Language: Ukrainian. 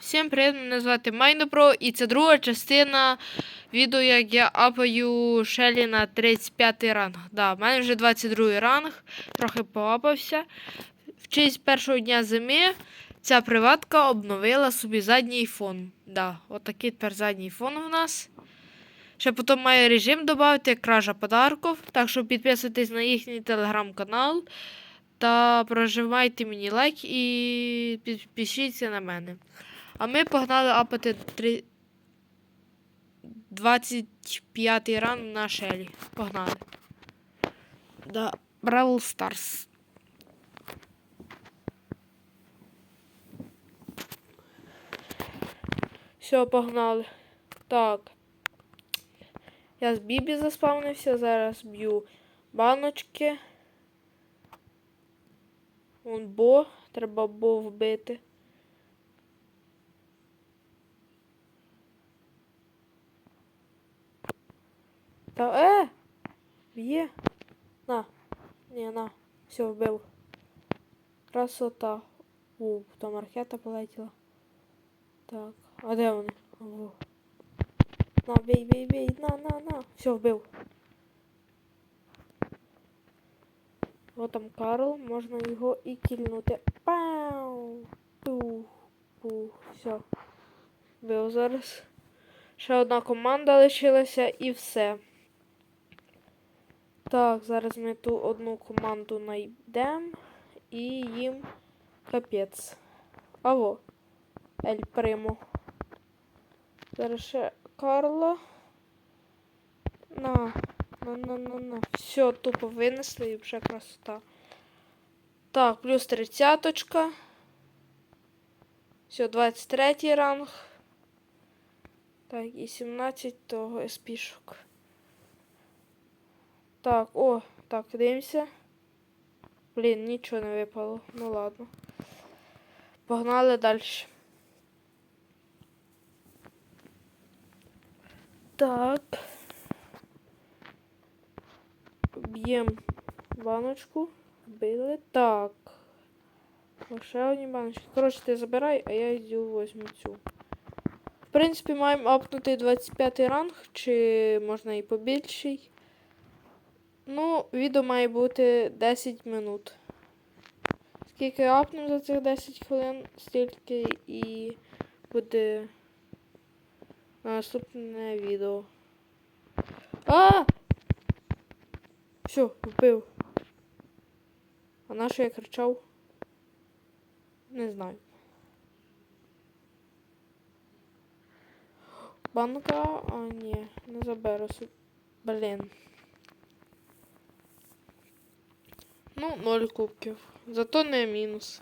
Всім привіт, мене звати Майнопро, і це друга частина відео, як я апаю Шелі на 35 ранг. Да, в мене вже 22 ранг, трохи поапався. В честь першого дня зими ця приватка обновила собі задній фон. Да, отакий тепер задній фон у нас. Ще потім має режим додати кража подарків. Так що підписуйтесь на їхній телеграм-канал та прожимайте мені лайк і підпишіться на мене. А ми погнали апати 3... 25 ран на шелі. Погнали. Да, Бравл Старс. Все, погнали. Так. Я з Бібі заспавнився, зараз б'ю баночки. Вон бо, треба бо вбити. Та е! Б'є. На. Ні, на. Все, вбив. Красота. У, там ракета полетіла. Так. А де вони? Во. На, бей, бей, бей, на, на, на. Все, вбив. От там Карл, можна його і кільнути. Пау! Тух, пух, все. Вбив зараз. Ще одна команда лишилася і все. Так, зараз ми ту одну команду знайдемо і їм капець. Аво. Ель Примо. Зараз ще Карло. На. На, на, на, на. Все, тупо винесли і вже красота. Так, плюс тридцяточка. Все, 23 ранг. Так, і 17 того еспішок. Так, о, так, дивимося. Блін, нічого не випало. Ну ладно. Погнали далі. Так. Б'ємо баночку. Вбили. Так. Ще одні баночки. Коротше, ти забирай, а я йду возьму цю. В принципі, маємо апнути 25 ранг, чи можна і побільший. Ну, відео має бути 10 минут. Скільки апнемо за цих 10 хвилин, стільки і буде наступне відео. А! Все, вбив. А на що я кричав? Не знаю. Банка, а ні, не заберу. Блін. Ну, ноль кубків. Зато не мінус.